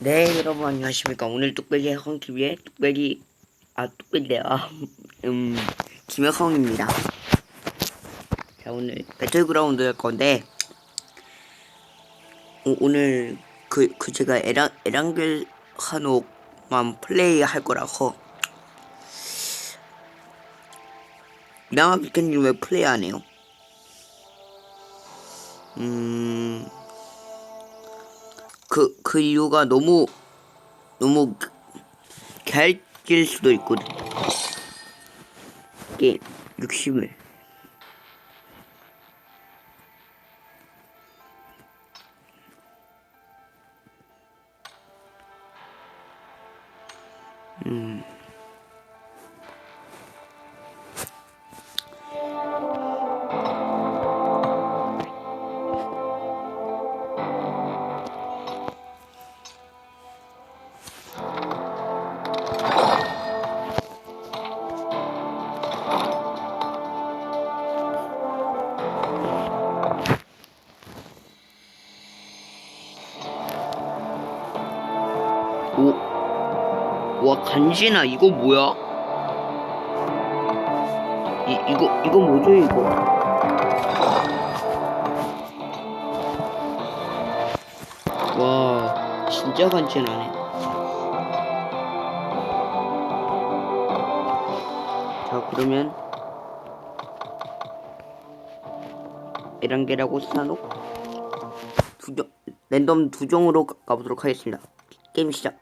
네 여러분 안녕하십니까. 오늘 뚝배기 형TV의 뚝배기 아 뚝배기래요. 음 김혁형입니다. 자 오늘 배틀그라운드 할 건데 오, 오늘 그, 그 제가 에랑, 에랑겔 한옥만 플레이 할 거라서 미나마 비켄님 왜 플레이 안 해요? 음... 그, 그 이유가 너무, 너무 갸질 수도 있거든. 게임, 욕심을. 간지나 이거 뭐야? 이 이거 이거 뭐죠 이거? 와 진짜 간지나네. 자 그러면 에란게라고 쌓아놓고 두 종 랜덤 두 종으로 가- 가보도록 하겠습니다. 게임 시작.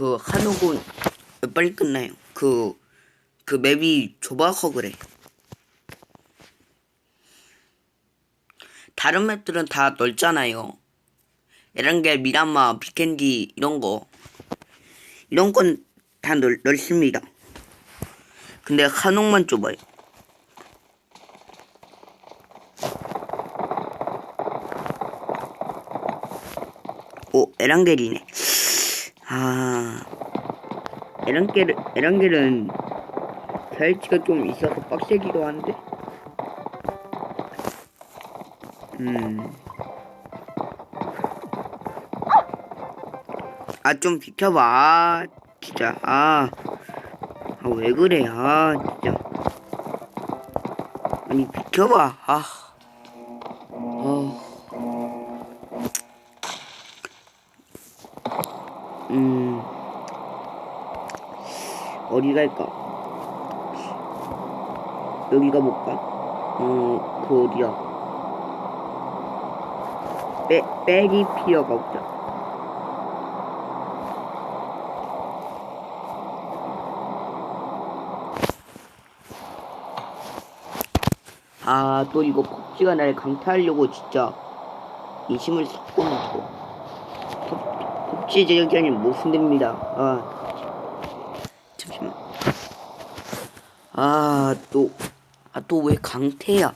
그 한옥은 왜 빨리 끝나요? 그, 그 맵이 좁아서 그래. 다른 맵들은 다 넓잖아요. 에란겔, 미란마, 비켄디 이런 거. 이런 건 다 넓습니다. 근데 한옥만 좁아요. 오, 에란겔이네. 아, 에란겔, 에란겔은 결치가 좀 있어서 빡세기도 한데. 음. 아, 좀 비켜봐. 아, 진짜. 아. 아, 왜 그래. 아, 진짜. 아니, 비켜봐. 아. 어디 갈까? 여기 가볼까? 어, 그 어디야? 빼, 빼기 피어 가보자. 아, 또 이거 폭지가 날 강타하려고 진짜 이심을 섞고 놓고. 폭지 제작자님 못 쓴답니다. 아, 잠시만. 아, 또, 아, 또 왜 강태야?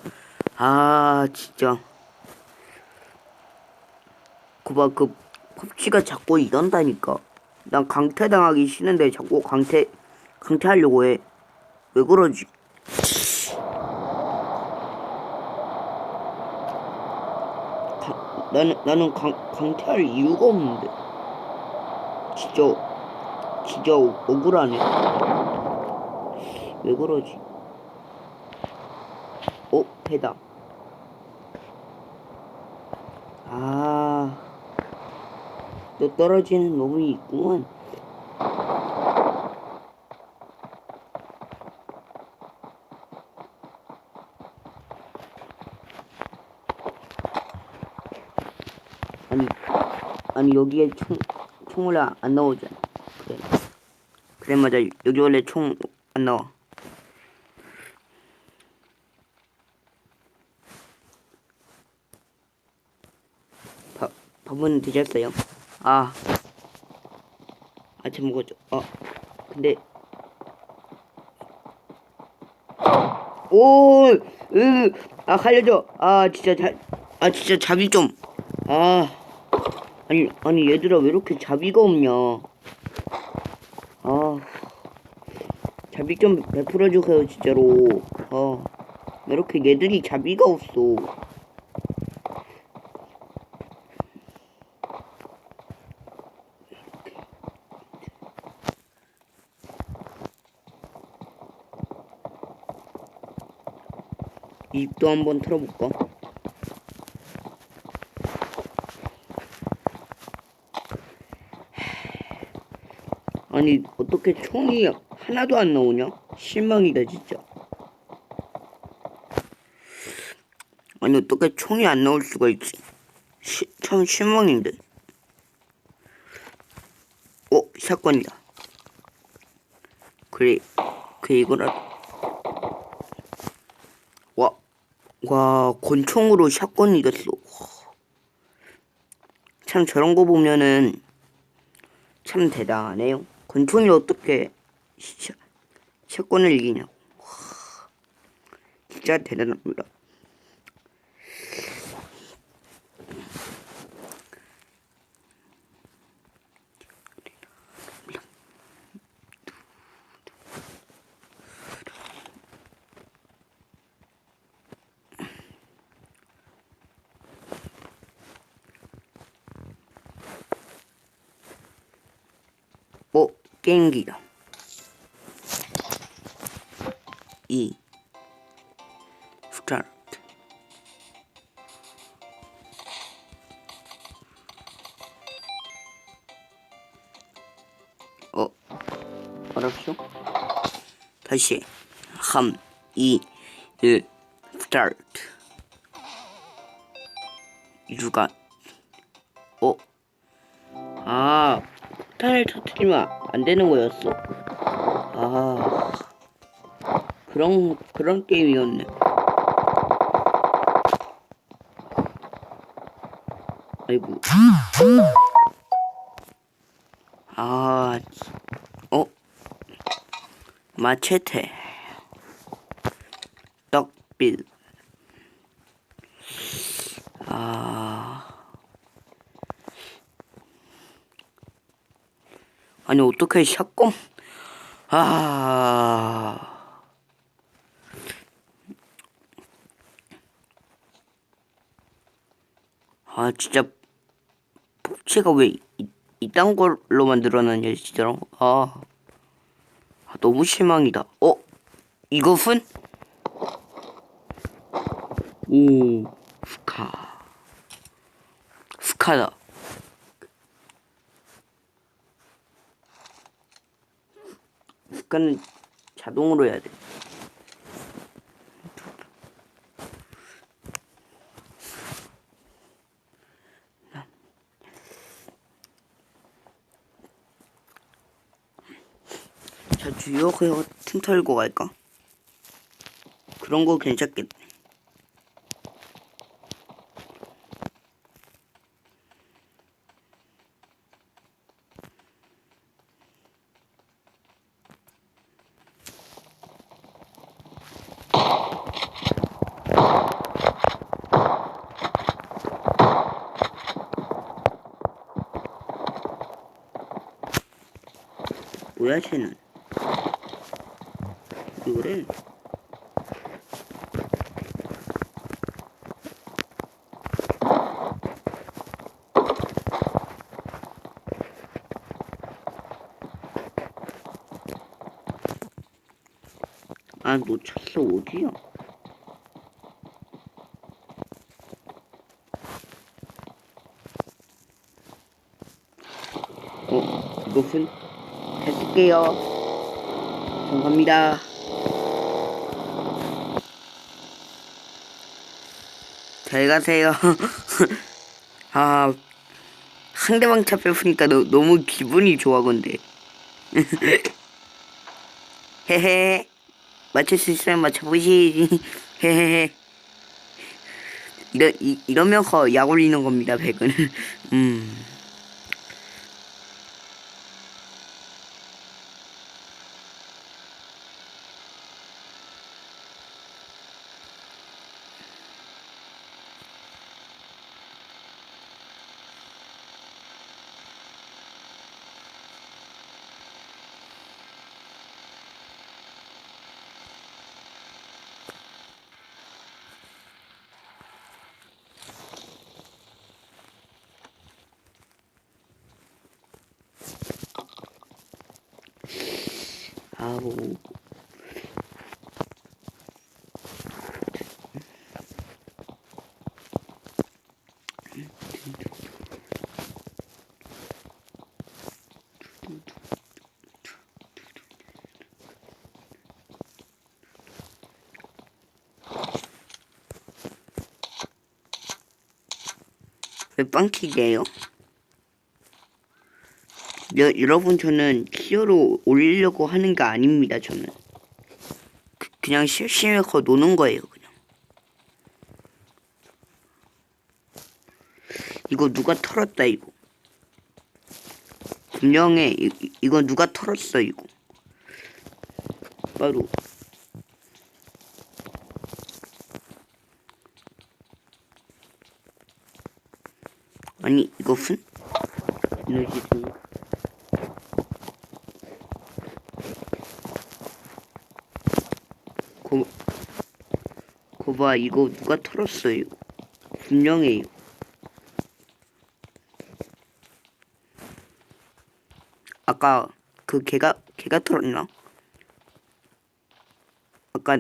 아, 진짜. 그봐, 그, 폭지가 자꾸 이런다니까. 난 강태 당하기 싫은데 자꾸 강태, 강태하려고 해. 왜 그러지? 강- 나는 나는 강, 강퇴할 이유가 없는데 진짜 진짜 억- 억울하네 왜 그러지? 어? 배다. 아... 또 떨어지는 놈이 있구만 아니 아니 여기에 총 총을 안 넣어줘. 그래. 그래 맞아. 여기 원래 총 안 넣어. 4분은 되셨어요. 아. 아침 먹었죠. 아. 근데. 오! 으! 아, 살려줘. 아, 진짜 잘. 아, 진짜 잡이 좀. 아. 아니, 아니, 얘들아, 왜 이렇게 잡이가 없냐. 아. 잡이 좀 베풀어주세요, 진짜로. 아. 왜 이렇게 얘들이 잡이가 없어. 입도 한번 틀어볼까? 아니 어떻게 총이 하나도 안 나오냐? 실망이다 진짜. 아니 어떻게 총이 안 나올 수가 있지? 시, 참 실망인데. 어 샷건이다. 그래 그래 이거라. 와, 와, 권총으로 샷건이 됐어. 참 저런 거 보면은 참 대단하네요. 권총이 어떻게 샷, 샷건을 이기냐고. 와, 진짜 대단합니다. 어, 게임기다. 이 스타트. 어, 알았어? 다시 3, 2, 1, 스타트. 유가 어? 아, 폭탄을 터뜨리면 안 되는 거였어. 아, 그런 그런 게임이었네. 아이고. 아, 어? 마체테. 떡빌. 아니 어떻게 샷건. 아. 아 진짜 복체가 왜 이, 이딴 걸로 만들어놨냐 진짜로 아, 아 너무 실망이다. 어? 이것은? 오 스카. 스카다 습관은 자동으로 해야 돼. 자, 그거 틈 털고 갈까? 그런 거 괜찮겠네. 뭐야, 쟤는? 이거를 아 놓쳤어 어디야 어 이것은 해줄게요. 감사합니다. 잘 가세요. 아 상대방 차 뺏으니까 너, 너무 기분이 좋아 근데. 헤헤. 맞출 수 있으면 맞춰보시지 헤헤헤. 이러, 이, 이러면서 약 올리는 겁니다 백은. 음 바보. 왜 빵킥이에요? 여, 여러분 저는 키어로 올리려고 하는 게 아닙니다 저는. 그, 그냥 실시해서 노는 거예요 그냥. 이거 누가 털었다 이거. 분명해. 이, 이- 이거 누가 털었어 이거. 바로. 아니 이것은 이러시습니다 거, 거봐. 이거 누가 털었어요? 분명해요. 아까 그 개가 개가 털었나? 아까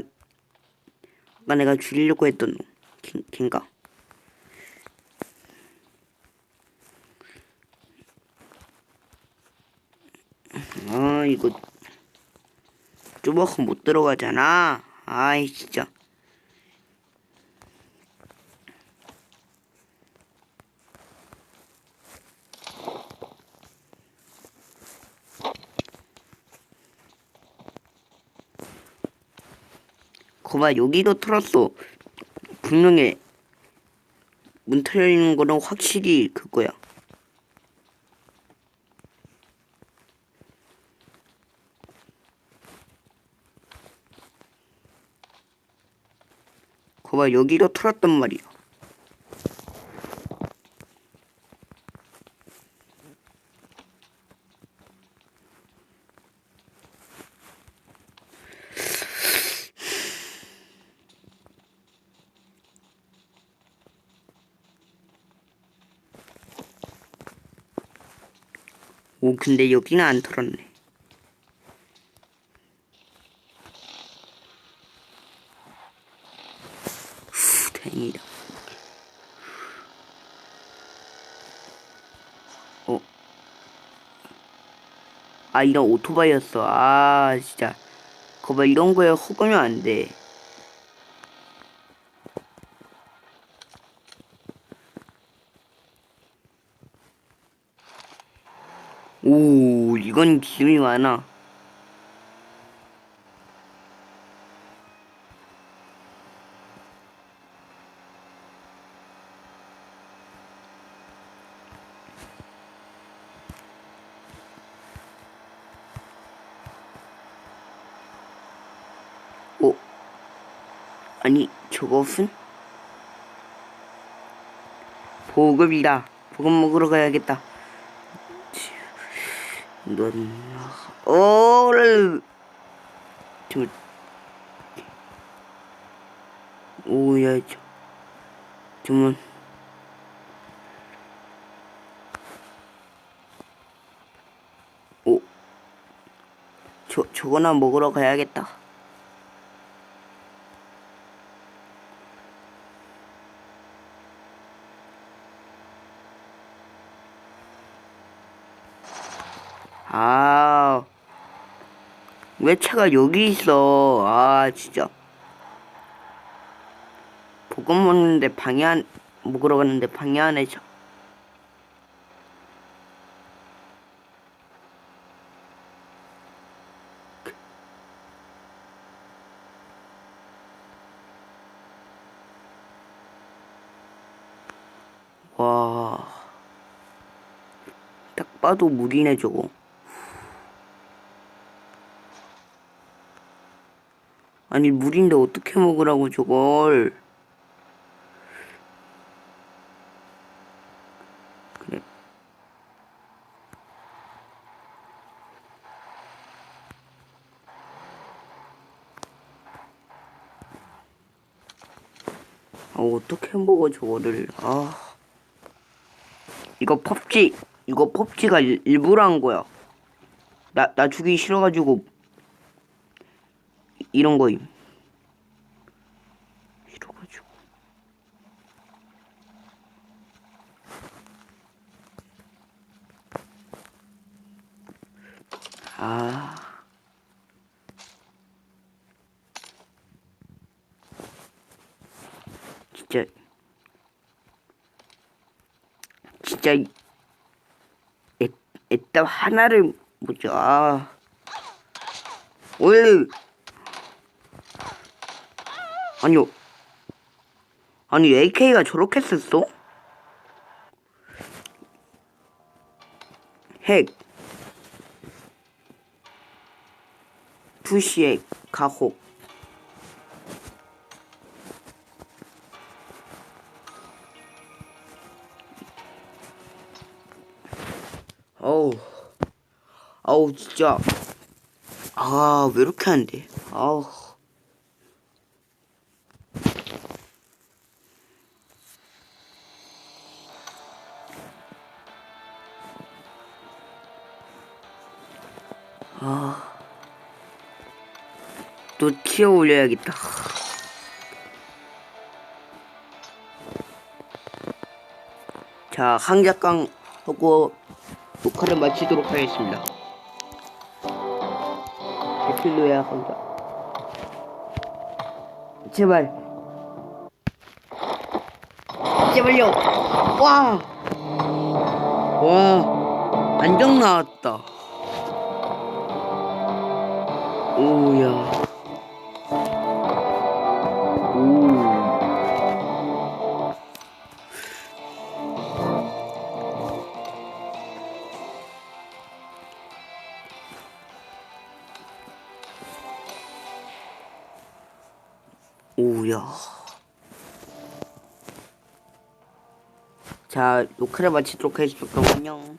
아까 내가 죽이려고 했던 놈 걘, 걘가? 아 이거 좁아서 못 들어가잖아. 아이 진짜 거봐 여기도 털었어. 분명히 문 털려있는 거는 확실히 그거야. 거봐 여기도 털었단 말이야 오 근데 여기는 안 털었네. 후 다행이다. 어? 아 이런 오토바이였어. 아 진짜. 거봐 이런 거에 허가면 안돼 오 이건 기름이 많아. 오 아니 저것은 보급이다. 보급 먹으러 가야겠다 넌 오를 저 오야 저 정말 오. 저, 저거나 먹으러 가야겠다 아, 왜 차가 여기 있어? 아, 진짜. 볶음 먹는데 방해 안, 먹으러 갔는데 방해 안 해줘. 와. 딱 봐도 물이네, 저거. 아니 물인데 어떻게 먹으라고 저걸? 아 어떻게 먹어 저거를? 아. 이거 펍지 이거 펍지가 일, 일부러 한 거야. 나나 주기 싫어가지고 이런 거임. 이래가지고. 아. 진짜. 진짜. 애, 애답 하나를 보자. 아. 왜? 아니요. 아니 AK가 저렇게 썼어? 핵. 투시의 가혹. 어우. 아우 진짜. 아, 왜 이렇게 안 돼? 아우. 아. 또 튀어 올려야겠다. 자, 항작강 하고 녹화를 마치도록 하겠습니다. 대필로야 한다. 제발. 제발요. 와. 와. 안정 나왔다. 오야. 오. 오야. 자, 녹화를 마치도록 하겠습니다. 안녕.